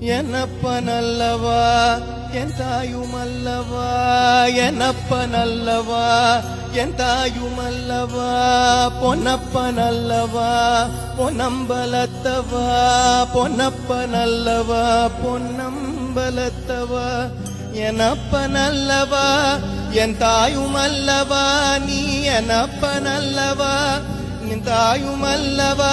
என்னப்பனல்லவா என் தாயுமல்லவா என்னப்பனல்லவா என் தாயுமல்லவா பொன்னப்பனல்லவா பொன்னம்பலத்தவா பொன்னப்பனல்லவா பொன்னம்பலத்தவா எனப்பனல்லவா என் தாயுமல்லவா நீ எனப்பனல்லவா நின் தாயுமல்லவா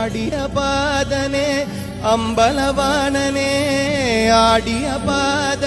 ஆடிய பாதனே அம்பலவானனே ஆடிய பாத